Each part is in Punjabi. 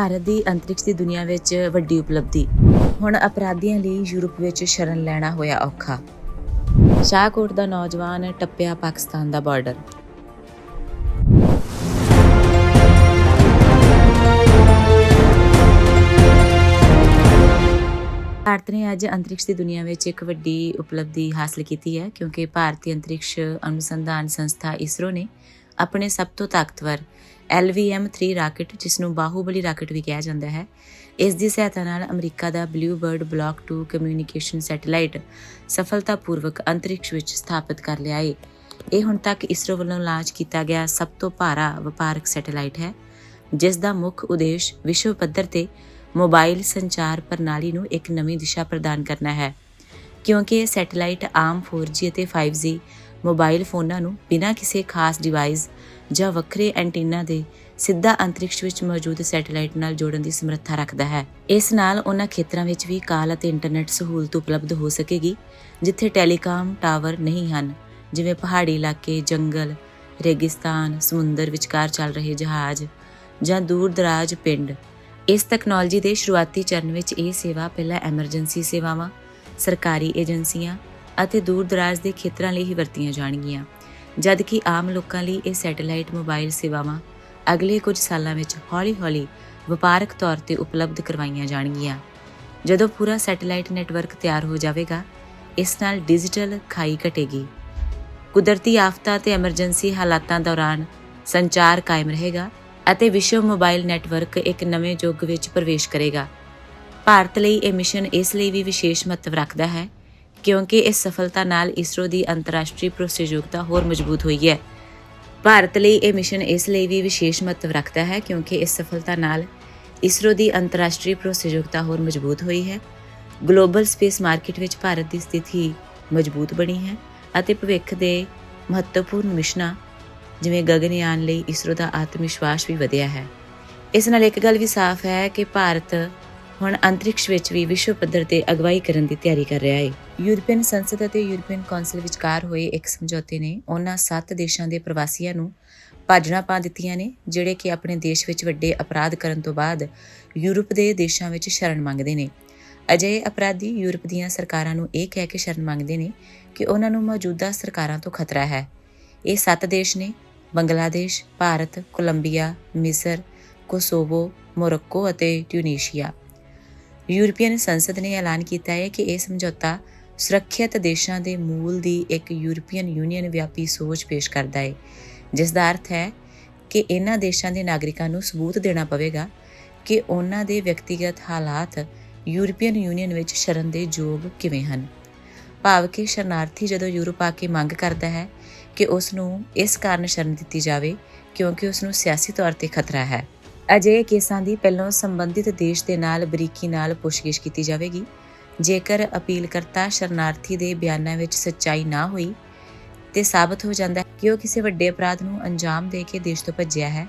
ਭਾਰਤ ਦੀ ਅੰਤਰਿਕਸ਼ ਦੀ ਦੁਨੀਆ ਵਿੱਚ ਵੱਡੀ ਉਪਲਬਧੀ। ਹੁਣ ਅਪਰਾਧੀਆਂ ਲਈ ਯੂਰਪ ਵਿੱਚ ਸ਼ਰਨ ਲੈਣਾ ਹੋਇਆ ਔਖਾ। ਸ਼ਾਹਕੋਟ ਦਾ ਨੌਜਵਾਨ ਟੱਪਿਆ ਪਾਕਿਸਤਾਨ ਦਾ ਬਾਰਡਰ। ਭਾਰਤ ਨੇ ਅੱਜ ਅੰਤਰਿਕਸ਼ ਦੀ ਦੁਨੀਆ ਵਿੱਚ ਇੱਕ ਵੱਡੀ ਉਪਲਬਧੀ ਹਾਸਲ ਕੀਤੀ ਹੈ, ਕਿਉਂਕਿ ਭਾਰਤੀ ਅੰਤਰਿਕਸ਼ ਅਨੁਸੰਧਾਨ ਸੰਸਥਾ ਇਸਰੋ ਨੇ ਆਪਣੇ ਸਭ ਤੋਂ ਤਾਕਤਵਰ LVM-3 ਰਾਕੇਟ ਜਿਸ ਨੂੰ ਬਾਹੂਬਲੀ ਰਾਕੇਟ ਵੀ ਕਿਹਾ ਜਾਂਦਾ ਹੈ। ਇਸ ਦੀ ਸਹਾਇਤਾ ਨਾਲ ਅਮਰੀਕਾ ਦਾ blue bird block 2 communication satellite ਸਫਲਤਾਪੂਰਵਕ ਅੰਤਰਿਕਸ਼ ਵਿੱਚ ਸਥਾਪਿਤ ਕਰ ਲਿਆ ਹੈ ਇਹ ਹੁਣ ਤੱਕ ਇਸਰੋ ਵੱਲੋਂ ਲਾਂਚ ਕੀਤਾ ਗਿਆ ਸਭ ਤੋਂ ਭਾਰਾ ਵਪਾਰਕ ਸੈਟੇਲਾਈਟ ਹੈ, ਜਿਸ ਦਾ ਮੁੱਖ ਉਦੇਸ਼ ਵਿਸ਼ਵ ਪੱਧਰ ਤੇ ਮੋਬਾਈਲ ਸੰਚਾਰ ਪ੍ਰਣਾਲੀ ਨੂੰ ਇੱਕ ਨਵੀਂ ਦਿਸ਼ਾ ਪ੍ਰਦਾਨ ਕਰਨਾ ਹੈ, ਕਿਉਂਕਿ ਇਹ ਸੈਟੇਲਾਈਟ ਆਮ 4G ਅਤੇ 5G ਮੋਬਾਈਲ ਫੋਨਾਂ ਨੂੰ ਬਿਨਾਂ ਕਿਸੇ ਖਾਸ ਡਿਵਾਈਸ ਜਾਂ ਵੱਖਰੇ ਐਂਟੀਨਾ ਦੇ ਸਿੱਧਾ ਅੰਤਰਿਕਸ਼ ਵਿੱਚ ਮੌਜੂਦ ਸੈਟੇਲਾਈਟ ਨਾਲ ਜੋੜਨ ਦੀ ਸਮਰੱਥਾ ਰੱਖਦਾ ਹੈ। ਇਸ ਨਾਲ ਉਹਨਾਂ ਖੇਤਰਾਂ ਵਿੱਚ ਵੀ ਕਾਲ ਅਤੇ ਇੰਟਰਨੈਟ ਸਹੂਲਤ ਉਪਲਬਧ ਹੋ ਸਕੇਗੀ, ਜਿੱਥੇ ਟੈਲੀਕਾਮ ਟਾਵਰ ਨਹੀਂ ਹਨ, ਜਿਵੇਂ ਪਹਾੜੀ ਇਲਾਕੇ, ਜੰਗਲ, ਰੇਗਿਸਤਾਨ, ਸਮੁੰਦਰ, ਵਿਚਕਾਰ ਚੱਲ ਰਹੇ ਜਹਾਜ਼ ਜਾਂ ਦੂਰ ਦਰਾਜ ਪਿੰਡ। ਇਸ ਤਕਨਾਲੋਜੀ ਦੇ ਸ਼ੁਰੂਆਤੀ ਚਰਨ ਵਿੱਚ ਇਹ ਸੇਵਾ ਪਹਿਲਾਂ ਐਮਰਜੈਂਸੀ ਸੇਵਾਵਾਂ, ਸਰਕਾਰੀ ਏਜੰਸੀਆਂ ਅਤੇ ਦੂਰ ਦਰਾਜ ਦੇ ਖੇਤਰਾਂ ਲਈ ਹੀ ਵਰਤੀਆਂ ਜਾਣਗੀਆਂ। ਜਦ ਕਿ ਆਮ ਲੋਕਾਂ ਲਈ ਇਹ ਸੈਟੇਲਾਈਟ ਮੋਬਾਈਲ ਸੇਵਾਵਾਂ ਅਗਲੇ ਕੁਝ ਸਾਲਾਂ ਵਿੱਚ ਹੌਲੀ-ਹੌਲੀ ਵਪਾਰਕ ਤੌਰ ਤੇ ਉਪਲਬਧ ਕਰਵਾਈਆਂ ਜਾਣਗੀਆਂ। ਜਦੋਂ ਪੂਰਾ ਸੈਟੇਲਾਈਟ ਨੈਟਵਰਕ ਤਿਆਰ ਹੋ ਜਾਵੇਗਾ, ਇਸ ਨਾਲ ਡਿਜੀਟਲ ਖਾਈ ਘਟੇਗੀ। ਕੁਦਰਤੀ ਆਫਤਾਂ ਤੇ ਐਮਰਜੈਂਸੀ ਹਾਲਾਤਾਂ ਦੌਰਾਨ ਸੰਚਾਰ ਕਾਇਮ ਰਹੇਗਾ ਅਤੇ ਵਿਸ਼ਵ ਮੋਬਾਈਲ ਨੈਟਵਰਕ ਇੱਕ ਨਵੇਂ ਯੁੱਗ ਵਿੱਚ ਪ੍ਰਵੇਸ਼ ਕਰੇਗਾ। ਭਾਰਤ ਲਈ ਇਹ ਮਿਸ਼ਨ ਇਸ ਲਈ ਵੀ ਵਿਸ਼ੇਸ਼ ਮਹੱਤਵ ਰੱਖਦਾ ਹੈ ਕਿਉਂਕਿ ਇਸ ਸਫਲਤਾ ਨਾਲ ਇਸਰੋ ਦੀ ਅੰਤਰਰਾਸ਼ਟਰੀ ਭਰੋਸੇਯੋਗਤਾ ਹੋਰ ਮਜ਼ਬੂਤ ਹੋਈ ਹੈ। ਭਾਰਤ ਲਈ ਇਹ ਮਿਸ਼ਨ ਇਸ ਲਈ ਵੀ ਵਿਸ਼ੇਸ਼ ਮਹੱਤਵ ਰੱਖਦਾ ਹੈ ਕਿਉਂਕਿ ਇਸ ਸਫਲਤਾ ਨਾਲ ਇਸਰੋ ਦੀ ਅੰਤਰਰਾਸ਼ਟਰੀ ਭਰੋਸੇਯੋਗਤਾ ਹੋਰ ਮਜ਼ਬੂਤ ਹੋਈ ਹੈ। ਗਲੋਬਲ ਸਪੇਸ ਮਾਰਕੀਟ ਵਿੱਚ ਭਾਰਤ ਦੀ ਸਥਿਤੀ ਮਜ਼ਬੂਤ ਬਣੀ ਹੈ ਅਤੇ ਭਵਿੱਖ ਦੇ ਮਹੱਤਵਪੂਰਨ ਮਿਸ਼ਨਾਂ, ਜਿਵੇਂ ਗਗਨਯਾਨ ਲਈ ਇਸਰੋ ਦਾ ਆਤਮ ਵਿਸ਼ਵਾਸ ਵੀ ਵਧਿਆ ਹੈ। ਇਸ ਨਾਲ ਇੱਕ ਗੱਲ ਵੀ ਸਾਫ਼ ਹੈ ਕਿ ਭਾਰਤ ਹੁਣ ਅੰਤਰਿਕਸ਼ ਵਿੱਚ ਵੀ ਵਿਸ਼ਵ ਪੱਧਰ ਤੇ ਅਗਵਾਈ ਕਰਨ ਦੀ ਤਿਆਰੀ ਕਰ ਰਿਹਾ ਹੈ ਯੂਰਪੀਅਨ ਸੰਸਦ ਅਤੇ ਯੂਰਪੀਅਨ ਕੌਂਸਲ ਵਿਚਕਾਰ ਹੋਏ ਇੱਕ ਸਮਝੌਤੇ ਨੇ ਉਹਨਾਂ ਸੱਤ ਦੇਸ਼ਾਂ ਦੇ ਪ੍ਰਵਾਸੀਆਂ ਨੂੰ ਭਾਜਣਾ ਪਾ ਦਿੱਤੀਆਂ ਨੇ, ਜਿਹੜੇ ਕਿ ਆਪਣੇ ਦੇਸ਼ ਵਿੱਚ ਵੱਡੇ ਅਪਰਾਧ ਕਰਨ ਤੋਂ ਬਾਅਦ ਯੂਰਪ ਦੇ ਦੇਸ਼ਾਂ ਵਿੱਚ ਸ਼ਰਨ ਮੰਗਦੇ ਨੇ। ਅਜਿਹੇ ਅਪਰਾਧੀ ਯੂਰਪ ਦੀਆਂ ਸਰਕਾਰਾਂ ਨੂੰ ਇਹ ਕਹਿ ਕੇ ਸ਼ਰਨ ਮੰਗਦੇ ਨੇ ਕਿ ਉਹਨਾਂ ਨੂੰ ਮੌਜੂਦਾ ਸਰਕਾਰਾਂ ਤੋਂ ਖਤਰਾ ਹੈ। ਇਹ ਸੱਤ ਦੇਸ਼ ਨੇ, ਬੰਗਲਾਦੇਸ਼, ਭਾਰਤ, ਕੋਲੰਬੀਆ, ਮਿਸਰ, ਕੋਸੋਵੋ, ਮੋਰੋਕੋ ਅਤੇ ਟਿਊਨੀਸ਼ੀਆ। ਯੂਰਪੀਅਨ ਸੰਸਦ ਨੇ ਐਲਾਨ ਕੀਤਾ ਹੈ ਕਿ ਇਹ ਸਮਝੌਤਾ ਸੁਰੱਖਿਅਤ ਦੇਸ਼ਾਂ ਦੇ ਮੂਲ ਦੀ ਇੱਕ ਯੂਰਪੀਅਨ ਯੂਨੀਅਨ ਵਿਆਪੀ ਸੋਚ ਪੇਸ਼ ਕਰਦਾ ਹੈ, ਜਿਸ ਦਾ ਅਰਥ ਹੈ ਕਿ ਇਹਨਾਂ ਦੇਸ਼ਾਂ ਦੇ ਨਾਗਰਿਕਾਂ ਨੂੰ ਸਬੂਤ ਦੇਣਾ ਪਵੇਗਾ ਕਿ ਉਹਨਾਂ ਦੇ ਵਿਅਕਤੀਗਤ ਹਾਲਾਤ ਯੂਰਪੀਅਨ ਯੂਨੀਅਨ ਵਿੱਚ ਸ਼ਰਨ ਦੇ ਯੋਗ ਕਿਵੇਂ ਹਨ। ਭਾਵ ਕਿ ਸ਼ਰਨਾਰਥੀ ਜਦੋਂ ਯੂਰਪ ਆ ਕੇ ਮੰਗ ਕਰਦਾ ਹੈ ਕਿ ਉਸ ਨੂੰ ਇਸ ਕਾਰਨ ਸ਼ਰਨ ਦਿੱਤੀ ਜਾਵੇ ਕਿਉਂਕਿ ਉਸ ਨੂੰ ਸਿਆਸੀ ਤੌਰ ਤੇ ਖਤਰਾ ਹੈ। ਅਜਿਹੇ ਕੇਸਾਂ ਦੀ ਪਹਿਲਾਂ ਸੰਬੰਧਿਤ ਦੇਸ਼ ਦੇ ਨਾਲ ਬਰੀਕੀ ਨਾਲ ਪੁੱਛਗਿੱਛ ਕੀਤੀ ਜਾਵੇਗੀ। ਜੇਕਰ ਅਪੀਲਕਰਤਾ ਸ਼ਰਨਾਰਥੀ ਦੇ ਬਿਆਨਾਂ ਵਿੱਚ ਸੱਚਾਈ ਨਾ ਹੋਈ ਤੇ ਸਾਬਤ ਹੋ ਜਾਂਦਾ ਕਿ ਉਹ ਕਿਸੇ ਵੱਡੇ ਅਪਰਾਧ ਨੂੰ ਅੰਜਾਮ ਦੇ ਕੇ ਦੇਸ਼ ਤੋਂ ਭੱਜਿਆ ਹੈ,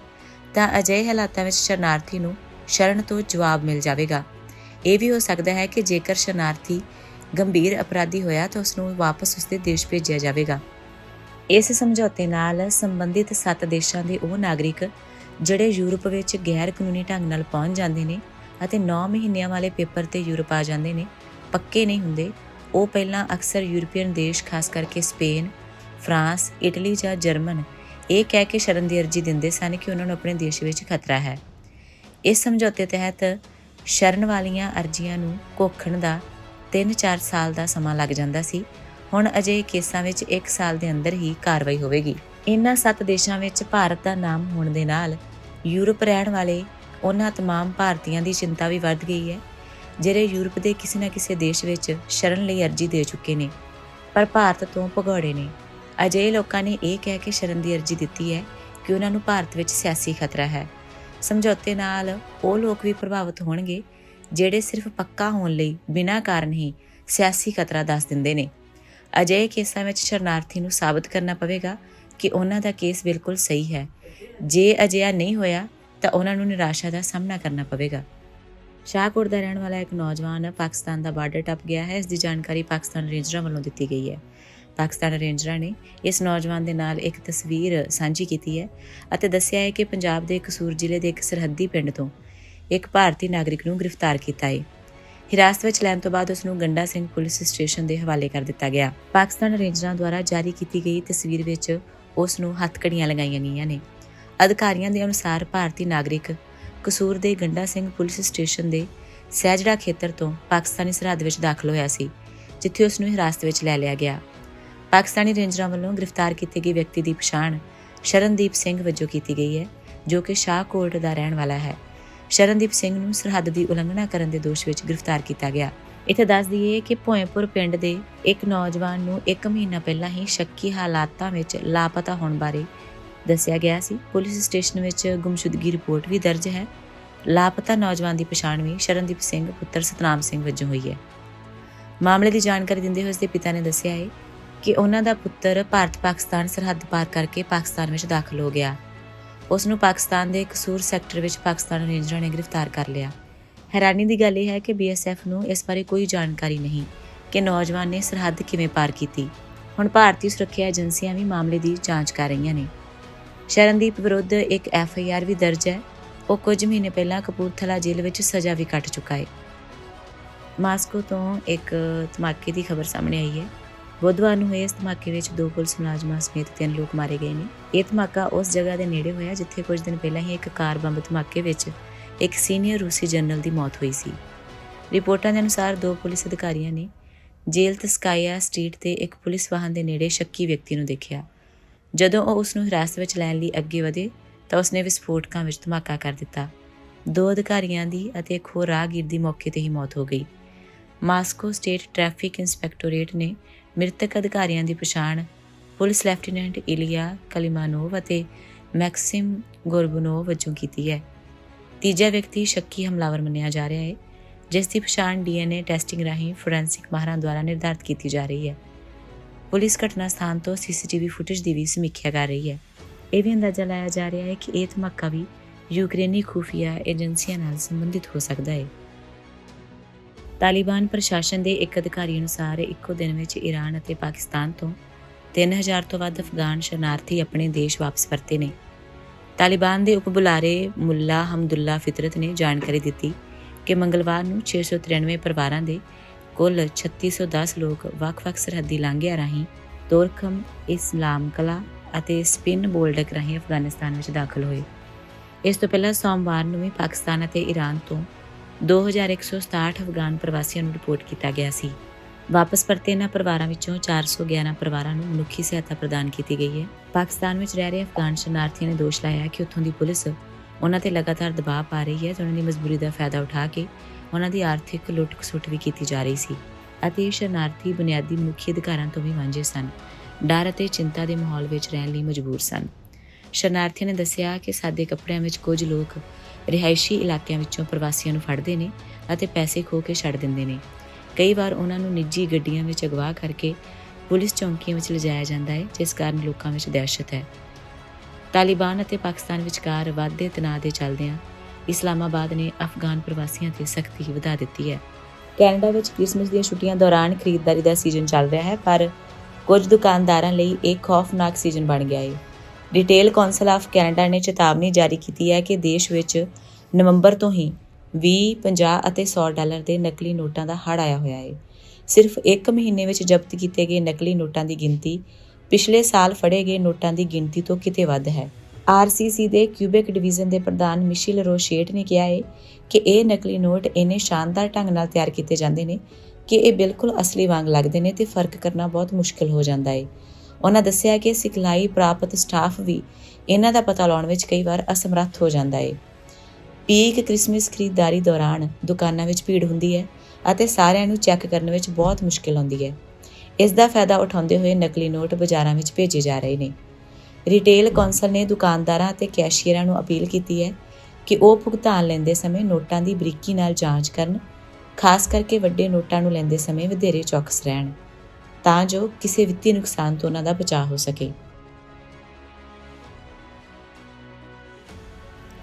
ਤਾਂ ਅਜਿਹੇ ਹਾਲਾਤਾਂ ਵਿੱਚ ਸ਼ਰਨਾਰਥੀ ਨੂੰ ਸ਼ਰਨ ਤੋਂ ਜਵਾਬ ਮਿਲ ਜਾਵੇਗਾ। ਇਹ ਵੀ ਹੋ ਸਕਦਾ ਹੈ ਕਿ ਜੇਕਰ ਸ਼ਰਨਾਰਥੀ ਗੰਭੀਰ ਅਪਰਾਧੀ ਹੋਇਆ ਤਾਂ ਉਸ ਨੂੰ ਵਾਪਸ ਉਸਦੇ ਦੇਸ਼ ਭੇਜਿਆ ਜਾਵੇਗਾ। ਇਸ ਸਮਝੌਤੇ ਨਾਲ ਸੰਬੰਧਿਤ ਸੱਤ ਦੇਸ਼ਾਂ ਦੇ ਉਹ ਨਾਗਰਿਕ ਜਿਹੜੇ ਯੂਰਪ ਵਿੱਚ ਗੈਰ ਕਾਨੂੰਨੀ ਢੰਗ ਨਾਲ ਪਹੁੰਚ ਜਾਂਦੇ ਨੇ ਅਤੇ 9 ਮਹੀਨਿਆਂ ਵਾਲੇ ਪੇਪਰ ਤੇ ਯੂਰਪ ਆ ਜਾਂਦੇ ਨੇ, ਪੱਕੇ ਨਹੀਂ ਹੁੰਦੇ। ਉਹ ਪਹਿਲਾਂ ਅਕਸਰ ਯੂਰਪੀਅਨ ਦੇਸ਼, ਖਾਸ ਕਰਕੇ ਸਪੇਨ, ਫਰਾਂਸ, ਇਟਲੀ ਜਾਂ ਜਰਮਨ, ਇਹ ਕਹਿ ਕੇ ਸ਼ਰਨ ਦੀ ਅਰਜ਼ੀ ਦਿੰਦੇ ਸਨ ਕਿ ਉਹਨਾਂ ਨੂੰ ਆਪਣੇ ਦੇਸ਼ ਵਿੱਚ ਖਤਰਾ ਹੈ। ਇਸ ਸਮਝੌਤੇ ਤਹਿਤ ਸ਼ਰਨ ਵਾਲੀਆਂ ਅਰਜ਼ੀਆਂ ਨੂੰ ਕੋਖਣ ਦਾ 3-4 ਸਾਲ ਦਾ ਸਮਾਂ ਲੱਗ ਜਾਂਦਾ ਸੀ। ਹੁਣ ਅਜਿਹੇ ਕੇਸਾਂ ਵਿੱਚ 1 ਸਾਲ ਦੇ ਅੰਦਰ ਹੀ ਕਾਰਵਾਈ ਹੋਵੇਗੀ। ਇਨ੍ਹਾਂ ਸੱਤ ਦੇਸ਼ਾਂ ਵਿੱਚ ਭਾਰਤ ਦਾ ਨਾਮ ਹੋਣ ਦੇ ਨਾਲ ਯੂਰਪ ਰਹਿਣ ਵਾਲੇ ਉਹਨਾਂ तमाम ਭਾਰਤੀਆਂ ਦੀ ਚਿੰਤਾ ਵੀ ਵੱਧ ਗਈ ਹੈ ਜਿਹੜੇ ਯੂਰਪ ਦੇ ਕਿਸੇ ਨਾ ਕਿਸੇ ਦੇਸ਼ ਵਿੱਚ ਸ਼ਰਨ ਲਈ ਅਰਜ਼ੀ ਦੇ ਚੁੱਕੇ ਨੇ ਪਰ ਭਾਰਤ ਤੋਂ ਭਗੌੜੇ ਨੇ ਅਜਿਹੇ ਲੋਕਾਂ ਨੇ ਇਹ ਕਹਿ ਕੇ ਸ਼ਰਨ ਦੀ ਅਰਜ਼ੀ ਦਿੱਤੀ ਹੈ ਕਿ ਉਹਨਾਂ ਨੂੰ ਭਾਰਤ ਵਿੱਚ ਸਿਆਸੀ ਖਤਰਾ ਹੈ ਸਮਝੌਤੇ ਨਾਲ ਉਹ ਲੋਕ ਵੀ ਪ੍ਰਭਾਵਿਤ ਹੋਣਗੇ ਜਿਹੜੇ ਸਿਰਫ ਪੱਕਾ ਹੋਣ ਲਈ ਬਿਨਾਂ ਕਾਰਨ ਹੀ ਸਿਆਸੀ ਖਤਰਾ ਦੱਸ ਦਿੰਦੇ ਨੇ ਅਜਿਹੇ ਕੇਸਾਂ ਵਿੱਚ ਸ਼ਰਨਾਰਥੀ ਨੂੰ ਸਾਬਤ ਕਰਨਾ ਪਵੇਗਾ ਕਿ ਉਹਨਾਂ ਦਾ ਕੇਸ ਬਿਲਕੁਲ ਸਹੀ ਹੈ। ਜੇ ਅਜਿਹਾ ਨਹੀਂ ਹੋਇਆ, ਤਾਂ ਉਹਨਾਂ ਨੂੰ ਨਿਰਾਸ਼ਾ ਦਾ ਸਾਹਮਣਾ ਕਰਨਾ ਪਵੇਗਾ। ਸ਼ਾਹਕੋਟ ਦਾ ਰਹਿਣ ਵਾਲਾ ਇੱਕ ਨੌਜਵਾਨ ਪਾਕਿਸਤਾਨ ਦਾ ਬਾਰਡਰ ਟੱਪ ਗਿਆ ਹੈ। ਇਸ ਦੀ ਜਾਣਕਾਰੀ ਪਾਕਿਸਤਾਨ ਰੇਂਜਰਾਂ ਵੱਲੋਂ ਦਿੱਤੀ ਗਈ ਹੈ। ਪਾਕਿਸਤਾਨ ਰੇਂਜਰਾਂ ਨੇ ਇਸ ਨੌਜਵਾਨ ਦੇ ਨਾਲ ਇੱਕ ਤਸਵੀਰ ਸਾਂਝੀ ਕੀਤੀ ਹੈ ਅਤੇ ਦੱਸਿਆ ਹੈ ਕਿ ਪੰਜਾਬ ਦੇ ਕਸੂਰ ਜ਼ਿਲ੍ਹੇ ਦੇ ਇੱਕ ਸਰਹੱਦੀ ਪਿੰਡ ਤੋਂ ਇੱਕ ਭਾਰਤੀ ਨਾਗਰਿਕ ਨੂੰ ਗ੍ਰਿਫਤਾਰ ਕੀਤਾ ਹੈ। ਹਿਰਾਸਤ ਵਿੱਚ ਲੈਣ ਤੋਂ ਬਾਅਦ ਉਸ ਨੂੰ ਗੰਡਾ ਸਿੰਘ ਪੁਲਿਸ ਸਟੇਸ਼ਨ ਦੇ ਹਵਾਲੇ ਕਰ ਦਿੱਤਾ ਗਿਆ। ਪਾਕਿਸਤਾਨ ਰੇਂਜਰਾਂ ਦੁਆਰਾ ਜਾਰੀ ਕੀਤੀ ਗਈ ਤਸਵੀਰ ਵਿੱਚ ਉਸ ਨੂੰ ਹੱਥਕੜੀਆਂ ਲਗਾਈਆਂ ਗਈਆਂ ਨੇ। ਅਧਿਕਾਰੀਆਂ ਦੇ ਅਨੁਸਾਰ ਭਾਰਤੀ ਨਾਗਰਿਕ ਕਸੂਰ ਦੇ ਗੰਡਾ ਸਿੰਘ ਪੁਲਿਸ ਸਟੇਸ਼ਨ ਦੇ ਸਹਿਜੜਾ ਖੇਤਰ ਤੋਂ ਪਾਕਿਸਤਾਨੀ ਸਰਹੱਦ ਵਿੱਚ ਦਾਖਲ ਹੋਇਆ ਸੀ, ਜਿੱਥੇ ਉਸ ਨੂੰ ਹਿਰਾਸਤ ਵਿੱਚ ਲੈ ਲਿਆ ਗਿਆ। ਪਾਕਿਸਤਾਨੀ ਰੇਂਜਰਾਂ ਵੱਲੋਂ ਗ੍ਰਿਫਤਾਰ ਕੀਤੇ ਗਏ ਵਿਅਕਤੀ ਦੀ ਪਛਾਣ ਸ਼ਰਨਦੀਪ ਸਿੰਘ ਵਜੋਂ ਕੀਤੀ ਗਈ ਹੈ, ਜੋ ਕਿ ਸ਼ਾਹਕੋਟ ਦਾ ਰਹਿਣ ਵਾਲਾ ਹੈ। ਸ਼ਰਨਦੀਪ ਸਿੰਘ ਨੂੰ ਸਰਹੱਦ ਦੀ ਉਲੰਘਣਾ ਕਰਨ ਦੇ ਦੋਸ਼ ਵਿੱਚ ਗ੍ਰਿਫਤਾਰ ਕੀਤਾ ਗਿਆ। ਇੱਥੇ ਦੱਸ ਦਈਏ ਕਿ ਭੋਇਪੁਰ ਪਿੰਡ ਦੇ ਇੱਕ ਨੌਜਵਾਨ ਨੂੰ 1 ਮਹੀਨਾ ਪਹਿਲਾਂ ਹੀ ਸ਼ੱਕੀ ਹਾਲਾਤਾਂ ਵਿੱਚ ਲਾਪਤਾ ਹੋਣ ਬਾਰੇ ਦੱਸਿਆ ਗਿਆ ਸੀ। ਪੁਲਿਸ ਸਟੇਸ਼ਨ ਵਿੱਚ ਗੁੰਮਸ਼ੁਦਗੀ ਰਿਪੋਰਟ ਵੀ ਦਰਜ ਹੈ। ਲਾਪਤਾ ਨੌਜਵਾਨ ਦੀ ਪਛਾਣ ਵੀ ਸ਼ਰਨਦੀਪ ਸਿੰਘ, ਪੁੱਤਰ ਸਤਨਾਮ ਸਿੰਘ ਵਜੋਂ ਹੋਈ ਹੈ। ਮਾਮਲੇ ਦੀ ਜਾਣਕਾਰੀ ਦਿੰਦੇ ਹੋਏ ਉਸਦੇ ਪਿਤਾ ਨੇ ਦੱਸਿਆ ਹੈ ਕਿ ਉਹਨਾਂ ਦਾ ਪੁੱਤਰ ਭਾਰਤ ਪਾਕਿਸਤਾਨ ਸਰਹੱਦ ਪਾਰ ਕਰਕੇ ਪਾਕਿਸਤਾਨ ਵਿੱਚ ਦਾਖਲ ਹੋ ਗਿਆ। ਉਸ ਨੂੰ ਪਾਕਿਸਤਾਨ ਦੇ ਕਸੂਰ ਸੈਕਟਰ ਵਿੱਚ ਪਾਕਿਸਤਾਨ ਰੇਂਜਰਾਂ ਨੇ ਗ੍ਰਿਫਤਾਰ ਕਰ ਲਿਆ। ਹੈਰਾਨੀ ਦੀ ਗੱਲ ਇਹ ਹੈ ਕਿ ਬੀਐਸਐਫ ਨੂੰ ਇਸ ਬਾਰੇ ਕੋਈ ਜਾਣਕਾਰੀ ਨਹੀਂ ਕਿ ਨੌਜਵਾਨ ਨੇ ਸਰਹੱਦ ਕਿਵੇਂ ਪਾਰ ਕੀਤੀ। ਹੁਣ ਭਾਰਤੀ ਸੁਰੱਖਿਆ ਏਜੰਸੀਆਂ ਵੀ ਮਾਮਲੇ ਦੀ ਜਾਂਚ ਕਰ ਰਹੀਆਂ ਨੇ। ਸ਼ਰਨਦੀਪ ਵਿਰੁੱਧ ਇੱਕ ਐਫਆਈਆਰ ਵੀ ਦਰਜ ਹੈ। ਉਹ ਕੁਝ ਮਹੀਨੇ ਪਹਿਲਾਂ ਕਪੂਰਥਲਾ ਜੇਲ੍ਹ ਵਿੱਚ ਸਜ਼ਾ ਵੀ ਕੱਟ ਚੁੱਕਾ ਹੈ। ਮਾਸਕੋ ਤੋਂ ਇੱਕ ਧਮਾਕੇ ਦੀ ਖਬਰ ਸਾਹਮਣੇ ਆਈ ਹੈ। ਬੁੱਧਵਾਰ ਨੂੰ ਹੋਏ ਇਸ ਧਮਾਕੇ ਵਿੱਚ ਦੋ ਪੁਲਿਸ ਮੁਲਾਜ਼ਮਾਂ ਸਮੇਤ ਤਿੰਨ ਲੋਕ ਮਾਰੇ ਗਏ ਨੇ। ਇਹ ਧਮਾਕਾ ਉਸ ਜਗ੍ਹਾ ਦੇ ਨੇੜੇ ਹੋਇਆ ਜਿੱਥੇ ਕੁਝ ਦਿਨ ਪਹਿਲਾਂ ਹੀ ਇੱਕ ਕਾਰ ਬੰਬ ਧਮਾਕੇ ਵਿੱਚ ਇੱਕ ਸੀਨੀਅਰ ਰੂਸੀ ਜਨਰਲ ਦੀ ਮੌਤ ਹੋਈ ਸੀ। ਰਿਪੋਰਟਾਂ ਦੇ ਅਨੁਸਾਰ ਦੋ ਪੁਲਿਸ ਅਧਿਕਾਰੀਆਂ ਨੇ ਜੇਲ੍ਹ ਤਸਕਾਇਆ ਸਟਰੀਟ ਤੇ ਇੱਕ ਪੁਲਿਸ ਵਾਹਨ ਦੇ ਨੇੜੇ ਸ਼ੱਕੀ ਵਿਅਕਤੀ ਨੂੰ ਦੇਖਿਆ। ਜਦੋਂ ਉਹ ਉਸ ਨੂੰ ਹਿਰਾਸਤ ਵਿੱਚ ਲੈਣ ਲਈ ਅੱਗੇ ਵਧੇ, ਤਾਂ ਉਸਨੇ ਵਿਸਫੋਟਕਾਂ ਵਿੱਚ ਧਮਾਕਾ ਕਰ ਦਿੱਤਾ। ਦੋ ਅਧਿਕਾਰੀਆਂ ਦੀ ਅਤੇ ਇੱਕ ਹੋਰ ਰਾਹਗੀਰ ਦੀ ਮੌਕੇ ਤੇ ਹੀ ਮੌਤ ਹੋ ਗਈ। ਮਾਸਕੋ ਸਟੇਟ ਟ੍ਰੈਫਿਕ ਇੰਸਪੈਕਟੋਰੇਟ ਨੇ ਮ੍ਰਿਤਕ ਅਧਿਕਾਰੀਆਂ ਦੀ ਪਛਾਣ ਪੁਲਿਸ ਲੈਫਟੀਨੈਂਟ ਇਲੀਆ ਕਲਿਮਾਨੋਵ ਅਤੇ ਮੈਕਸਿਮ ਗੋਰਬਨੋਵ ਵਜੋਂ ਕੀਤੀ ਹੈ। ਤੀਜਾ ਵਿਅਕਤੀ ਸ਼ੱਕੀ ਹਮਲਾਵਰ ਮੰਨਿਆ ਜਾ ਰਿਹਾ ਹੈ, ਜਿਸ ਦੀ ਪਛਾਣ ਡੀਐਨਏ ਟੈਸਟਿੰਗ ਰਾਹੀਂ ਫੋਰੈਂਸਿਕ ਮਾਹਰਾਂ ਦੁਆਰਾ ਨਿਰਧਾਰਤ ਕੀਤੀ ਜਾ ਰਹੀ ਹੈ। ਪੁਲਿਸ ਘਟਨਾ ਸਥਾਨ ਤੋਂ ਸੀਸੀਟੀਵੀ ਫੁਟੇਜ ਦੀ ਵੀ ਸਮੀਖਿਆ ਕਰ ਰਹੀ ਹੈ। ਇਹ ਵੀ ਅੰਦਾਜ਼ਾ ਲਾਇਆ ਜਾ ਰਿਹਾ ਹੈ ਕਿ ਇਹ ਧਮਾਕਾ ਵੀ ਯੂਕਰੇਨੀ ਖੂਫੀਆ ਏਜੰਸੀਆਂ ਨਾਲ ਸੰਬੰਧਿਤ ਹੋ ਸਕਦਾ ਹੈ। ਤਾਲਿਬਾਨ ਪ੍ਰਸ਼ਾਸਨ ਦੇ ਇੱਕ ਅਧਿਕਾਰੀ ਅਨੁਸਾਰ ਇੱਕੋ ਦਿਨ ਵਿੱਚ ਈਰਾਨ ਅਤੇ ਪਾਕਿਸਤਾਨ ਤੋਂ 3000 ਤੋਂ ਵੱਧ ਅਫਗਾਨ ਸ਼ਰਨਾਰਥੀ ਆਪਣੇ ਦੇਸ਼ ਵਾਪਸ ਪਰਤੇ ਨੇ। ਤਾਲਿਬਾਨ ਦੇ ਉਪ ਬੁਲਾਰੇ ਮੁੱਲਾ ਹਮਦੁੱਲਾ ਫਿਤਰਤ ਨੇ ਜਾਣਕਾਰੀ ਦਿੱਤੀ ਕਿ ਮੰਗਲਵਾਰ ਨੂੰ 693 ਪਰਿਵਾਰਾਂ ਦੇ ਕੁੱਲ 3610 ਲੋਕ ਵੱਖ-ਵੱਖ ਸਰਹੱਦੀ ਲਾਂਘਿਆਂ ਰਾਹੀਂ ਤੋਰਖਮ, ਇਸਲਾਮ ਕਲਾ ਅਤੇ ਸਪਿਨ ਬੋਲਡਕ ਰਾਹੀਂ ਅਫਗਾਨਿਸਤਾਨ ਵਿੱਚ ਦਾਖਲ ਹੋਏ। ਇਸ ਤੋਂ ਪਹਿਲਾਂ ਸੋਮਵਾਰ ਨੂੰ ਵੀ ਪਾਕਿਸਤਾਨ ਅਤੇ ਈਰਾਨ ਤੋਂ 2167 ਅਫਗਾਨ ਪ੍ਰਵਾਸੀਆਂ ਨੂੰ ਰਿਪੋਰਟ ਕੀਤਾ ਗਿਆ ਸੀ। ਵਾਪਸ ਪਰਤੇ ਇਹਨਾਂ ਪਰਿਵਾਰਾਂ ਵਿੱਚੋਂ 411 ਪਰਿਵਾਰਾਂ ਨੂੰ ਮਨੁੱਖੀ ਸਹਾਇਤਾ ਪ੍ਰਦਾਨ ਕੀਤੀ ਗਈ ਹੈ। ਪਾਕਿਸਤਾਨ ਵਿੱਚ ਰਹਿ ਰਹੇ ਅਫਗਾਨ ਸ਼ਰਨਾਰਥੀਆਂ ਨੇ ਦੋਸ਼ ਲਾਇਆ ਕਿ ਉੱਥੋਂ ਦੀ ਪੁਲਿਸ ਉਹਨਾਂ ਤੇ ਲਗਾਤਾਰ ਦਬਾਅ ਪਾ ਰਹੀ ਹੈ ਤੇ ਉਹਨਾਂ ਦੀ ਮਜਬੂਰੀ ਦਾ ਫਾਇਦਾ ਉਠਾ ਕੇ ਉਹਨਾਂ ਦੀ ਆਰਥਿਕ ਲੁੱਟ-ਖਸੁੱਟ ਵੀ ਕੀਤੀ ਜਾ ਰਹੀ ਸੀ ਅਤੇ ਇਹ ਸ਼ਰਨਾਰਥੀ ਬੁਨਿਆਦੀ ਮਨੁੱਖੀ ਅਧਿਕਾਰਾਂ ਤੋਂ ਵੀ ਵਾਂਝੇ ਸਨ। ਡਰ ਅਤੇ ਚਿੰਤਾ ਦੇ ਮਾਹੌਲ ਵਿੱਚ ਰਹਿਣ ਲਈ ਮਜਬੂਰ ਸਨ। ਸ਼ਰਨਾਰਥੀਆਂ ਨੇ ਦੱਸਿਆ ਕਿ ਸਾਦੇ ਕੱਪੜਿਆਂ ਵਿੱਚ ਕੁਝ ਲੋਕ ਰਿਹਾਇਸ਼ੀ ਇਲਾਕਿਆਂ ਵਿੱਚੋਂ ਪ੍ਰਵਾਸੀਆਂ ਨੂੰ ਫੜਦੇ ਨੇ ਅਤੇ ਪੈਸੇ ਖੋ ਕੇ ਛੱਡ ਦਿੰਦੇ ਨੇ। ਕਈ ਵਾਰ ਉਹਨਾਂ ਨੂੰ ਨਿੱਜੀ ਗੱਡੀਆਂ ਵਿੱਚ ਅਗਵਾ ਕਰਕੇ ਪੁਲਿਸ ਚੌਂਕੀਆਂ ਵਿੱਚ ਲਿਜਾਇਆ ਜਾਂਦਾ ਹੈ, ਜਿਸ ਕਾਰਨ ਲੋਕਾਂ ਵਿੱਚ ਦਹਿਸ਼ਤ ਹੈ। ਤਾਲਿਬਾਨ ਅਤੇ ਪਾਕਿਸਤਾਨ ਵਿਚਕਾਰ ਵਾਧੇ ਤਣਾਅ ਦੇ ਚੱਲਦਿਆਂ ਇਸਲਾਮਾਬਾਦ ਨੇ ਅਫਗਾਨ ਪ੍ਰਵਾਸੀਆਂ ਤੇ ਸਖਤੀ ਵਧਾ ਦਿੱਤੀ ਹੈ। ਕੈਨੇਡਾ ਵਿੱਚ ਕ੍ਰਿਸਮਸ ਦੀਆਂ ਛੁੱਟੀਆਂ ਦੌਰਾਨ ਖਰੀਦਦਾਰੀ ਦਾ ਸੀਜ਼ਨ ਚੱਲ ਰਿਹਾ ਹੈ, ਪਰ ਕੁਝ ਦੁਕਾਨਦਾਰਾਂ ਲਈ ਇਹ ਖੌਫਨਾਕ ਸੀਜ਼ਨ ਬਣ ਗਿਆ ਹੈ। ਰਿਟੇਲ ਕੌਂਸਲ ਆਫ ਕੈਨੇਡਾ ਨੇ ਚੇਤਾਵਨੀ ਜਾਰੀ ਕੀਤੀ ਹੈ ਕਿ ਦੇਸ਼ ਵਿੱਚ ਨਵੰਬਰ ਤੋਂ ਹੀ 20, 50 ਅਤੇ 100 ਡਾਲਰ ਦੇ ਨਕਲੀ ਨੋਟਾਂ ਦਾ ਹੜ੍ਹ ਆਇਆ ਹੋਇਆ ਹੈ ਸਿਰਫ ਇੱਕ ਮਹੀਨੇ ਵਿੱਚ ਜ਼ਬਤ ਕੀਤੇ ਗਏ ਨਕਲੀ ਨੋਟਾਂ ਦੀ ਗਿਣਤੀ ਪਿਛਲੇ ਸਾਲ ਫੜੇ ਗਏ ਨੋਟਾਂ ਦੀ ਗਿਣਤੀ ਤੋਂ ਕਿਤੇ ਵੱਧ ਹੈ। ਆਰਸੀਸੀ ਦੇ ਕਿਊਬਿਕ ਡਿਵੀਜ਼ਨ ਦੇ ਪ੍ਰਧਾਨ ਮਿਸ਼ੇਲ ਰੋਸ਼ੇਟ ਨੇ ਕਿਹਾ ਹੈ ਕਿ ਇਹ ਨਕਲੀ ਨੋਟ ਇੰਨੇ ਸ਼ਾਨਦਾਰ ਢੰਗ ਨਾਲ ਤਿਆਰ ਕੀਤੇ ਜਾਂਦੇ ਨੇ ਕਿ ਇਹ ਬਿਲਕੁਲ ਅਸਲੀ ਵਾਂਗ ਲੱਗਦੇ ਨੇ ਤੇ ਫ਼ਰਕ ਕਰਨਾ ਬਹੁਤ ਮੁਸ਼ਕਲ ਹੋ ਜਾਂਦਾ ਹੈ ਉਹਨਾਂ ਦੱਸਿਆ ਕਿ ਸਿਖਲਾਈ ਪ੍ਰਾਪਤ ਸਟਾਫ ਵੀ ਇਹਨਾਂ ਦਾ ਪਤਾ ਲਾਉਣ ਵਿੱਚ ਕਈ ਵਾਰ ਅਸਮਰੱਥ ਹੋ ਜਾਂਦਾ ਹੈ ਪੀਕ ਕ੍ਰਿਸਮਸ ਖਰੀਦਦਾਰੀ ਦੌਰਾਨ ਦੁਕਾਨਾਂ ਵਿੱਚ ਭੀੜ ਹੁੰਦੀ ਹੈ ਅਤੇ ਸਾਰਿਆਂ ਨੂੰ ਚੈੱਕ ਕਰਨ ਵਿੱਚ ਬਹੁਤ ਮੁਸ਼ਕਲ ਆਉਂਦੀ ਹੈ। ਇਸ ਦਾ ਫਾਇਦਾ ਉਠਾਉਂਦੇ ਹੋਏ ਨਕਲੀ ਨੋਟ ਬਾਜ਼ਾਰਾਂ ਵਿੱਚ ਭੇਜੇ ਜਾ ਰਹੇ ਨੇ। ਰਿਟੇਲ ਕੌਂਸਲ ਨੇ ਦੁਕਾਨਦਾਰਾਂ ਅਤੇ ਕੈਸ਼ੀਅਰਾਂ ਨੂੰ ਅਪੀਲ ਕੀਤੀ ਹੈ ਕਿ ਉਹ ਭੁਗਤਾਨ ਲੈਂਦੇ ਸਮੇਂ ਨੋਟਾਂ ਦੀ ਬਰੀਕੀ ਨਾਲ ਜਾਂਚ ਕਰਨ, ਖਾਸ ਕਰਕੇ ਵੱਡੇ ਨੋਟਾਂ ਨੂੰ ਲੈਂਦੇ ਸਮੇਂ ਵਧੇਰੇ ਚੌਕਸ ਰਹਿਣ, ਤਾਂ ਜੋ ਕਿਸੇ ਵਿੱਤੀ ਨੁਕਸਾਨ ਤੋਂ ਉਹਨਾਂ ਦਾ ਬਚਾਅ ਹੋ ਸਕੇ।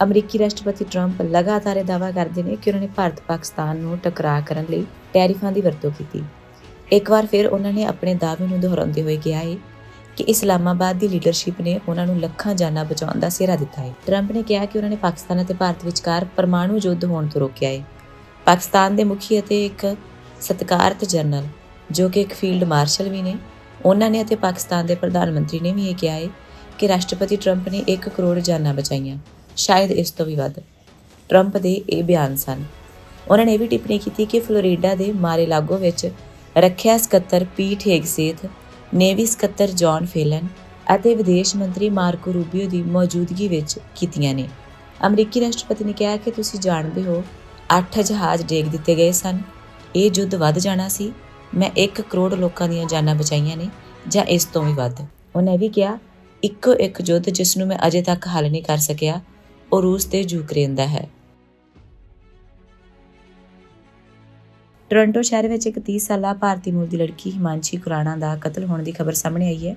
ਅਮਰੀਕੀ ਰਾਸ਼ਟਰਪਤੀ ਟਰੰਪ ਲਗਾਤਾਰ ਇਹ ਦਾਅਵਾ ਕਰਦੇ ਨੇ ਕਿ ਉਹਨਾਂ ਨੇ ਭਾਰਤ ਪਾਕਿਸਤਾਨ ਨੂੰ ਟਕਰਾਅ ਕਰਨ ਲਈ ਟੈਰਿਫਾਂ ਦੀ ਵਰਤੋਂ ਕੀਤੀ। ਇੱਕ ਵਾਰ ਫਿਰ ਉਹਨਾਂ ਨੇ ਆਪਣੇ ਦਾਅਵੇ ਨੂੰ ਦੁਹਰਾਉਂਦੇ ਹੋਏ ਕਿਹਾ ਹੈ ਕਿ ਇਸਲਾਮਾਬਾਦ ਦੀ ਲੀਡਰਸ਼ਿਪ ਨੇ ਉਹਨਾਂ ਨੂੰ ਲੱਖਾਂ ਜਾਨਾਂ ਬਚਾਉਣ ਦਾ ਸਿਹਰਾ ਦਿੱਤਾ ਹੈ ਟਰੰਪ ਨੇ ਕਿਹਾ ਕਿ ਉਹਨਾਂ ਨੇ ਪਾਕਿਸਤਾਨ ਅਤੇ ਭਾਰਤ ਵਿਚਕਾਰ ਪਰਮਾਣੂ ਯੁੱਧ ਹੋਣ ਤੋਂ ਰੋਕਿਆ ਹੈ ਪਾਕਿਸਤਾਨ ਦੇ ਮੁਖੀ ਅਤੇ ਇੱਕ ਸਤਿਕਾਰਤ ਜਨਰਲ, ਜੋ ਕਿ ਇੱਕ ਫੀਲਡ ਮਾਰਸ਼ਲ ਵੀ ਨੇ, ਉਹਨਾਂ ਨੇ ਅਤੇ ਪਾਕਿਸਤਾਨ ਦੇ ਪ੍ਰਧਾਨ ਮੰਤਰੀ ਨੇ ਵੀ ਇਹ ਕਿਹਾ ਹੈ ਕਿ ਰਾਸ਼ਟਰਪਤੀ ਟਰੰਪ ਨੇ 1 ਕਰੋੜ ਜਾਨਾਂ ਬਚਾਈਆਂ। ਸ਼ਾਇਦ ਇਸ ਤੋਂ ਵੀ ਵੱਧ। ਟਰੰਪ ਦੇ ਇਹ ਬਿਆਨ ਸਨ। ਉਹਨਾਂ ਨੇ ਇਹ ਵੀ ਟਿੱਪਣੀ ਕੀਤੀ ਕਿ ਫਲੋਰੀਡਾ ਦੇ ਮਾਰੇ-ਲਾਗੋ ਵਿੱਚ ਰੱਖਿਆ ਸਕੱਤਰ ਪੀਟ ਹੇਗਸੇਥ, ਨੇਵੀ ਸਕੱਤਰ ਜੌਨ ਫੇਲਨ ਅਤੇ ਵਿਦੇਸ਼ ਮੰਤਰੀ ਮਾਰਕੋ ਰੂਬੀਓ ਦੀ ਮੌਜੂਦਗੀ ਵਿੱਚ ਕੀਤੀਆਂ ਨੇ। ਅਮਰੀਕੀ ਰਾਸ਼ਟਰਪਤੀ ਨੇ ਕਿਹਾ ਕਿ ਤੁਸੀਂ ਜਾਣਦੇ ਹੋ 8 ਜਹਾਜ਼ ਡੇਗ ਦਿੱਤੇ ਗਏ ਸਨ। ਇਹ ਯੁੱਧ ਵੱਧ ਜਾਣਾ ਸੀ। ਮੈਂ 1 ਕਰੋੜ ਲੋਕਾਂ ਦੀਆਂ ਜਾਨਾਂ ਬਚਾਈਆਂ ਨੇ ਜਾਂ ਇਸ ਤੋਂ ਵੀ ਵੱਧ। ਉਹਨੇ ਇਹ ਵੀ ਕਿਹਾ, ਇੱਕੋ ਇੱਕ ਯੁੱਧ ਜਿਸ ਨੂੰ ਮੈਂ ਅਜੇ ਤੱਕ ਹੱਲ ਨਹੀਂ ਕਰ ਸਕਿਆ ਉਹ ਰੂਸ ਤੇ ਯੂਕਰੇਨ ਦਾ ਹੈ। ਟੋਰਾਂਟੋ ਸ਼ਹਿਰ ਵਿੱਚ ਇੱਕ 30 ਸਾਲਾ ਭਾਰਤੀ ਮੂਲ ਦੀ ਲੜਕੀ ਹਿਮਾਂਸ਼ੀ ਖੁਰਾਣਾ ਦਾ ਕਤਲ ਹੋਣ ਦੀ ਖਬਰ ਸਾਹਮਣੇ ਆਈ ਹੈ।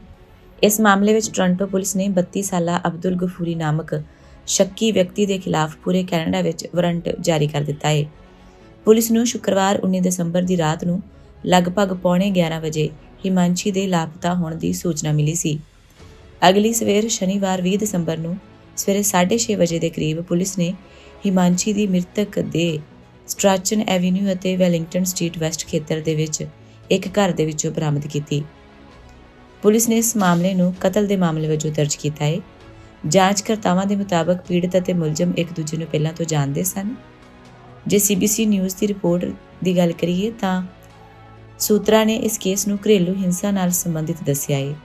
ਇਸ ਮਾਮਲੇ ਵਿੱਚ ਟੋਰਾਂਟੋ ਪੁਲਿਸ ਨੇ 32 ਸਾਲਾ ਅਬਦੁਲ ਗਫੂਰੀ ਨਾਮਕ ਸ਼ੱਕੀ ਵਿਅਕਤੀ ਦੇ ਖਿਲਾਫ ਪੂਰੇ ਕੈਨੇਡਾ ਵਿੱਚ ਵਾਰੰਟ ਜਾਰੀ ਕਰ ਦਿੱਤਾ ਹੈ। ਪੁਲਿਸ ਨੂੰ ਸ਼ੁੱਕਰਵਾਰ 19 ਦਸੰਬਰ ਦੀ ਰਾਤ ਨੂੰ ਲਗਭਗ ਪੌਣੇ 11 ਵਜੇ ਹਿਮਾਂਸ਼ੀ ਦੇ ਲਾਪਤਾ ਹੋਣ ਦੀ ਸੂਚਨਾ ਮਿਲੀ ਸੀ। ਅਗਲੀ ਸਵੇਰ ਸ਼ਨੀਵਾਰ 20 ਦਸੰਬਰ ਨੂੰ ਸਵੇਰੇ 6:30 ਵਜੇ ਦੇ ਕਰੀਬ ਪੁਲਿਸ ਨੇ ਹਿਮਾਂਸ਼ੀ ਦੀ ਮ੍ਰਿਤਕ ਦੇ ਸਟ੍ਰੈਚਨ ਐਵੇਨਿਊ ਅਤੇ ਵੈਲਿੰਗਟਨ ਸਟਰੀਟ ਵੈਸਟ ਖੇਤਰ ਦੇ ਵਿੱਚ ਇੱਕ ਘਰ ਦੇ ਵਿੱਚੋਂ ਬਰਾਮਦ ਕੀਤੀ। ਪੁਲਿਸ ਨੇ ਇਸ ਮਾਮਲੇ ਨੂੰ ਕਤਲ ਦੇ ਮਾਮਲੇ ਵਜੋਂ ਦਰਜ ਕੀਤਾ ਹੈ। ਜਾਂਚਕਰਤਾਵਾਂ ਦੇ ਮੁਤਾਬਕ ਪੀੜਤ ਅਤੇ ਮੁਲਜ਼ਮ ਇੱਕ ਦੂਜੇ ਨੂੰ ਪਹਿਲਾਂ ਤੋਂ ਜਾਣਦੇ ਸਨ। ਜੇ ਸੀਬੀਸੀ ਨਿਊਜ਼ ਦੀ ਰਿਪੋਰਟ ਦੀ ਗੱਲ ਕਰੀਏ ਤਾਂ ਸੂਤਰਾਂ ਨੇ ਇਸ ਕੇਸ ਨੂੰ ਘਰੇਲੂ ਹਿੰਸਾ ਨਾਲ ਸੰਬੰਧਿਤ ਦੱਸਿਆ ਹੈ।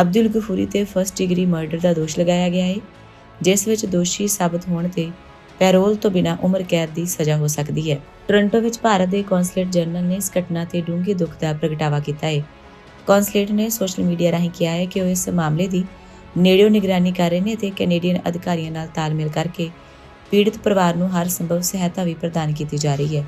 ਅਬਦੁਲ ਗਫੂਰੀ ਤੇ ਫਰਸਟ ਡਿਗਰੀ ਮਰਡਰ ਦਾ ਦੋਸ਼ ਲਗਾਇਆ ਗਿਆ ਹੈ। ਜਿਸ ਵਿੱਚ ਦੋਸ਼ੀ ਸਾਬਤ ਹੋਣ ਤੇ ਪੈਰੋਲ ਤੋਂ ਬਿਨਾਂ ਉਮਰ ਕੈਦ ਦੀ ਸਜ਼ਾ ਹੋ ਸਕਦੀ ਹੈ। ਟੋਰਾਂਟੋ ਵਿੱਚ ਭਾਰਤ ਦੇ ਕੌਂਸਲੇਟ ਜਨਰਲ ਨੇ ਇਸ ਘਟਨਾ ਤੇ ਡੂੰਘੇ ਦੁੱਖ ਦਾ ਪ੍ਰਗਟਾਵਾ ਕੀਤਾ ਹੈ। ਕੌਂਸਲੇਟ ਨੇ ਸੋਸ਼ਲ ਮੀਡੀਆ ਰਾਹੀਂ ਕਿਹਾ ਹੈ ਕਿ ਉਹ ਇਸ ਮਾਮਲੇ ਦੀ ਨੇੜਿਓਂ ਨਿਗਰਾਨੀ ਕਰ ਰਹੇ ਨੇ ਤੇ ਕੈਨੇਡੀਅਨ ਅਧਿਕਾਰੀਆਂ ਨਾਲ ਤਾਲਮੇਲ ਕਰਕੇ ਪੀੜਤ ਪਰਿਵਾਰ ਨੂੰ ਹਰ ਸੰਭਵ ਸਹਾਇਤਾ ਵੀ ਪ੍ਰਦਾਨ ਕੀਤੀ ਜਾ ਰਹੀ ਹੈ।